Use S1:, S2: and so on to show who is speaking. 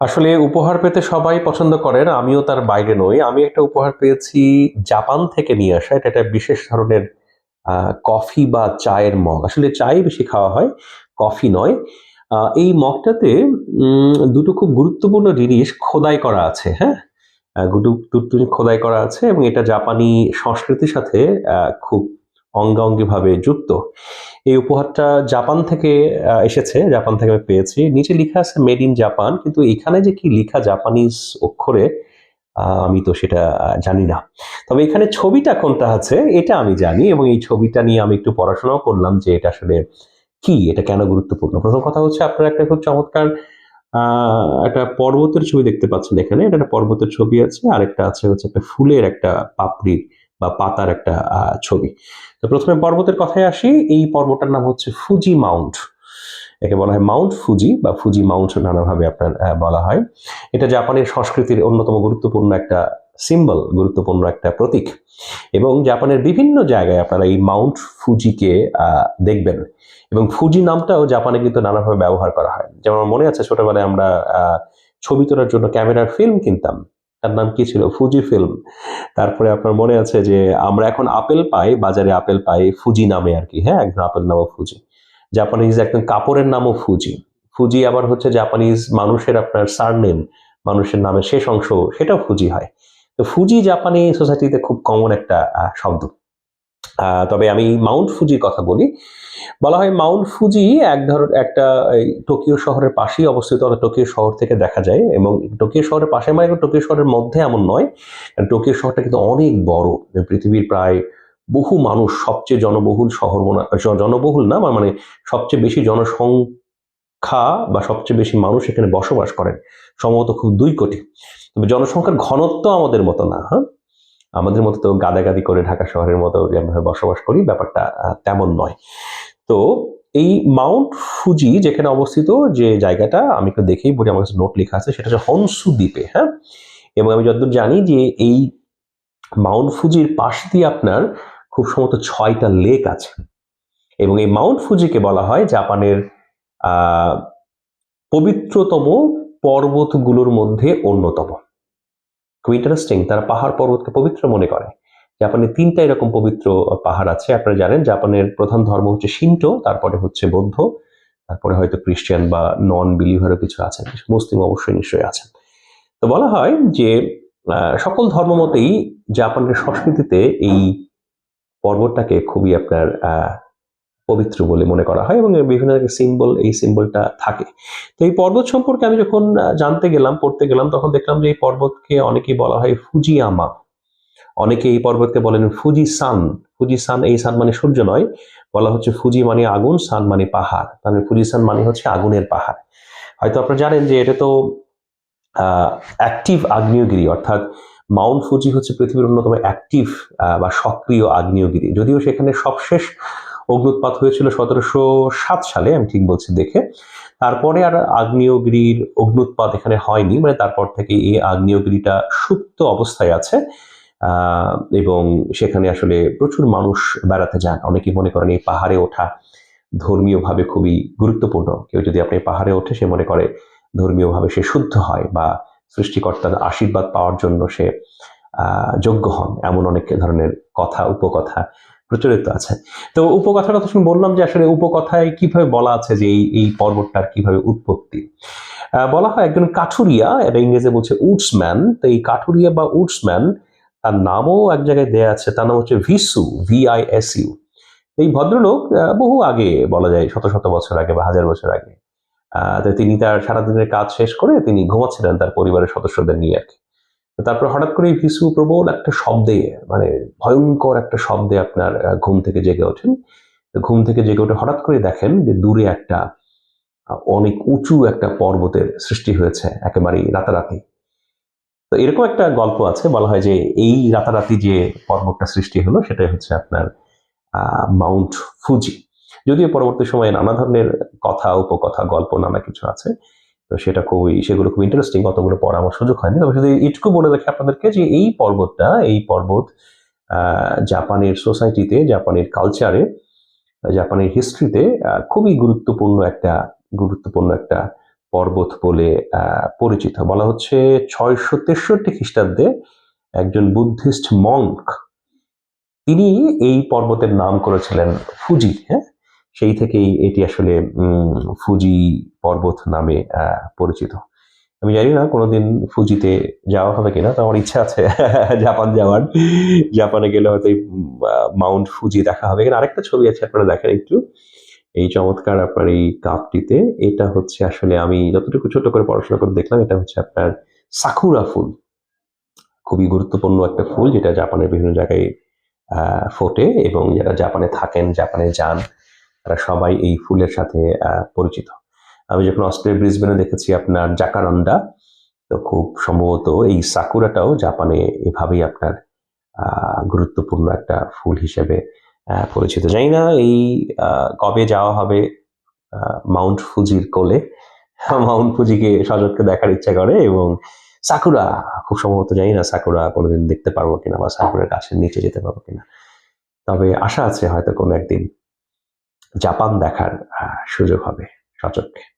S1: আসলে উপহার পেতে সবাই পছন্দ করেন, আমিও তার বাইরে নই। আমি একটা উপহার পেয়েছি জাপান থেকে নিয়ে আসা, এটা একটা বিশেষ ধরনের কফি বা চায়ের মগ। আসলে চাই বেশি খাওয়া হয়, কফি নয়। এই মগটাতে দুটো খুব গুরুত্বপূর্ণ জিনিস খোদাই করা আছে হ্যাঁ? দুটো খোদাই করা আছে এবং এটা জাপানি সংস্কৃতির সাথে খুব অঙ্গাঙ্গি ভাবে যুক্ত। এই উপহারটা জাপান থেকে এসেছে, জাপান থেকে আমি পেয়েছি। নিচে লেখা আছে মেড ইন জাপান কিন্তু এখানে যে কি লেখা জাপানিজ অক্ষরে আমি তো সেটা জানি না। তবে এখানে ছবিটা কোনটা আছে, এটা আমি জানি এবং এই ছবিটা নিয়ে আমি একটু পড়াশোনাও করলাম যে এটা আসলে কি, এটা কেন গুরুত্বপূর্ণ? প্রথম কথা হচ্ছে, আপনারা একটা খুব চমৎকার একটা পর্বতের ছবি দেখতে পাচ্ছেন এখানে। এটা একটা পর্বতের ছবি আছে আর একটা আছে হচ্ছে একটা ফুলের একটা পাপড়ির বা পাতার একটা ছবি। তো প্রথমে পর্বতের কথায় আসি। এই পর্বতটার নাম হচ্ছে ফুজি মাউন্ট। একে বলা হয় মাউন্ট ফুজি বা ফুজি মাউন্ট নানাভাবে আপনার বলা হয়। এটা জাপানের সংস্কৃতির অন্যতম গুরুত্বপূর্ণ একটা সিম্বল গুরুত্বপূর্ণ একটা প্রতীক। এবং জাপানের বিভিন্ন জায়গায় আপনারা এই মাউন্ট ফুজিকে দেখবেন। এবং ফুজি নামটাও জাপানে কিন্তু নানাভাবে ব্যবহার করা হয়। যেমন মনে আছে, ছোটবেলায় আমরা ছবি তোলার জন্য ক্যামেরার ফিল্ম কিনতাম। তার নাম কি ছিল? ফুজি ফিল্ম তারপরে আপনার মনে আছে যে আমরা এখন আপেল পাই, বাজারে আপেল পাই ফুজি নামে আর কি হ্যাঁ? একজন আপেল নামও ফুজি জাপানিজ একদম কাপড়ের নামও ফুজি ফুজি আবার হচ্ছে জাপানিজ মানুষের আপনার সারনেম মানুষের নামের শেষ অংশ, সেটাও ফুজি হয়। তো ফুজি জাপানি সোসাইটিতে খুব কমন একটা শব্দ। তবে আমি মাউন্ট ফুজির কথা বলি। বলা হয় মাউন্ট ফুজি এক ধর, একটা টোকিও শহরের পাশেই অবস্থিত টোকিও শহর থেকে দেখা যায় এবং টোকিও শহরের পাশে মানে টোকিও শহরের মধ্যে এমন নয়। টোকিও শহরটা কিন্তু অনেক বড় পৃথিবীর প্রায় বহু মানুষ, সবচেয়ে জনবহুল শহর মনে জনবহুল না মানে সবচেয়ে বেশি জনসংখ্যা বা সবচেয়ে বেশি মানুষ এখানে বসবাস করেন। সম্ভবত খুব দুই কোটি। তবে জনসংখ্যার ঘনত্ব আমাদের মতো না হ্যাঁ? আমাদের মতো তো গাদাগাদি করে ঢাকা শহরের মতো যেভাবে বসবাস করি, ব্যাপারটা তেমন নয়। তো এই মাউন্ট ফুজি যেখানে অবস্থিত যে জায়গাটা, আমি একটু দেখেই বলি, আমার কাছে নোট লেখা আছে, সেটা হচ্ছে হনসু দ্বীপে হ্যাঁ? এবং আমি যতদূর জানি যে এই মাউন্ট ফুজির পাশ দিয়ে আপনার খুব সম্ভবত ছয়টা লেক আছে। এবং এই মাউন্ট ফুজিকে বলা হয় জাপানের পবিত্রতম পর্বতগুলোর মধ্যে অন্যতম। খুব ইন্টারেস্টিং তারা পাহাড় পর্বতকে পবিত্র মনে করে। জাপানে তিনটা এরকম পবিত্র পাহাড় আছে। আপনারা জানেন, জাপানের প্রধান ধর্ম হচ্ছে শিন্টো, তারপরে হচ্ছে বৌদ্ধ, তারপরে হয়তো খ্রিস্টান বা নন বিলিভারও কিছু আছেন, মুসলিম অবশ্যই নিশ্চয়ই আছেন। তো বলা হয় যে সকল ধর্মমতেই জাপানের সংস্কৃতিতে এই পর্বতটাকে খুবই আপনার পবিত্র বলে মনে করা হয় এবং বিভিন্ন সিম্বল এই সিম্বলটা থাকে। তো এই পর্বত সম্পর্কে আমি যখন জানতে গেলাম, পড়তে গেলাম, তখন দেখলাম যে এই পর্বতকে অনেকেই বলা হয় ফুজিয়ামা। অনেকে এই পর্বতকে বলেন ফুজি সান ফুজি সান এই সান মানে সূর্য নয়, বলা হচ্ছে ফুজি মানে আগুন, সান মানে পাহাড়। তার মানে ফুজি সান মানে হচ্ছে আগুনের পাহাড়। হয়তো আপনারা জানেন যে এটা তো অ্যাক্টিভ আগ্নেয়গিরি, অর্থাৎ মাউন্ট ফুজি হচ্ছে পৃথিবীর অন্যতম অ্যাক্টিভ বা সক্রিয় আগ্নেয়গিরি। যদিও সেখানে সবশেষ অগ্নুৎপাত হয়েছিল সতেরোশো সাত সালে, আমি ঠিক বলছি দেখে। তারপরে আর আগ্নেয়গিরির অগ্নুৎপাত এখানে হয়নি মানে তারপর থেকে এই আগ্নেয়গিরিটা সুপ্ত অবস্থায় আছে এবং সেখানে আসলে প্রচুর মানুষ বেড়াতে যান। অনেকেই মনে করেন এই পাহাড়ে ওঠা ধর্মীয়ভাবে খুবই গুরুত্বপূর্ণ। কেউ যদি আপনি পাহাড়ে ওঠে, সে মনে করে ধর্মীয়ভাবে সে শুদ্ধ হয় বা সৃষ্টিকর্তার আশীর্বাদ পাওয়ার জন্য সে যোগ্য হন। এমন অনেক ধরনের কথা, উপকথা প্রচলিত আছে। তো উপকথাটা তো বললাম যে আসলে উপকথায় কীভাবে বলা আছে যে এই এই পর্বতটার কীভাবে উৎপত্তি। বলা হয় একজন কাঠুরিয়া, এটা ইংরেজি বলছে উডসম্যান, তো এই কাঠুরিয়া বা উডসম্যান তার নামও এক জায়গায় দেয়া আছে, তার নাম হচ্ছে ভিসু ইউ এই ভদ্রলোক বহু আগে বলা যায় শত শত বছর আগে বা হাজার বছর আগে। তিনি তার সারাদিনের কাজ শেষ করে তিনি ঘুমাচ্ছিলেন তার পরিবারের সদস্যদের নিয়ে আর কি। তারপর হঠাৎ করে ভিসু প্রবল একটা শব্দে মানে ভয়ঙ্কর একটা শব্দে আপনার ঘুম থেকে জেগে ওঠেন। ঘুম থেকে জেগে উঠে হঠাৎ করে দেখেন যে দূরে একটা অনেক উঁচু একটা পর্বতের সৃষ্টি হয়েছে, একেবারেই রাতারাতি। তো এরকম একটা গল্প আছে, বলা হয় যে এই রাতারাতি যে পর্বতটা সৃষ্টি হলো, সেটাই হচ্ছে আপনার মাউন্ট ফুজি। যদিও পরবর্তী সময়ে নানা ধরনের কথা, উপকথা, গল্প, নানা কিছু আছে। তো সেটা খুবই, সেগুলো খুব ইন্টারেস্টিং কতগুলো পড়া আমার সুযোগ হয়নি। তবে শুধু এইটুকু বলে রাখি আপনাদেরকে যে এই পর্বতটা, এই পর্বত জাপানের সোসাইটিতে জাপানের কালচারে জাপানের হিস্ট্রিতে খুবই গুরুত্বপূর্ণ একটা গুরুত্বপূর্ণ একটা পর্বত বলে পরিচিত। বলা হচ্ছে ছয়শো তেষট্টি খ্রিস্টাব্দে একজন বুদ্ধিস্ট মঙ্ক তিনি এই পর্বতের নাম করেছিলেন ফুজি হ্যাঁ? সেই থেকেই এটি আসলে ফুজি পর্বত নামে পরিচিত। আমি জানি না কোনোদিন ফুজিতে যাওয়া হবে কিনা, তো আমার ইচ্ছা আছে জাপান যাওয়ার। জাপানে গেলে হয়তো মাউন্ট ফুজি দেখা হবে এখানে আরেকটা ছবি আছে, আপনারা দেখেন একটু। এই চমৎকার আপনার এই কাপটিতে। এটা হচ্ছে আসলে আমি যতটুকু ছোট করে পড়াশোনা করে দেখলাম, এটা হচ্ছে আপনার সাকুরা ফুল। খুবই গুরুত্বপূর্ণ একটা ফুল, যেটা জাপানের বিভিন্ন জায়গায় ফোটে এবং যারা জাপানে থাকেন, জাপানে যান তারা সবাই এই ফুলের সাথে পরিচিত। আমি যখন অস্ট্রেলিয়া ব্রিসবেনে দেখেছি আপনার জাকারন্ডা, তো খুব সম্ভবত এই সাকুরাটাও জাপানে এভাবেই আপনার গুরুত্বপূর্ণ একটা ফুল হিসেবে পরিচিত। জানি না এই কবে যাওয়া হবে মাউন্ট ফুজির কোলে। মাউন্ট ফুজিকে সজগকে দেখার ইচ্ছা করে এবং সাকুরা, খুব সম্ভবত জানি না সাকুরা কোনোদিন দেখতে পারব কিনা বা সাকুরার গাছের নিচে যেতে পারব কিনা। তবে আশা আছে হয়তো কোনো একদিন জাপান দেখার সুযোগ হবে সচককে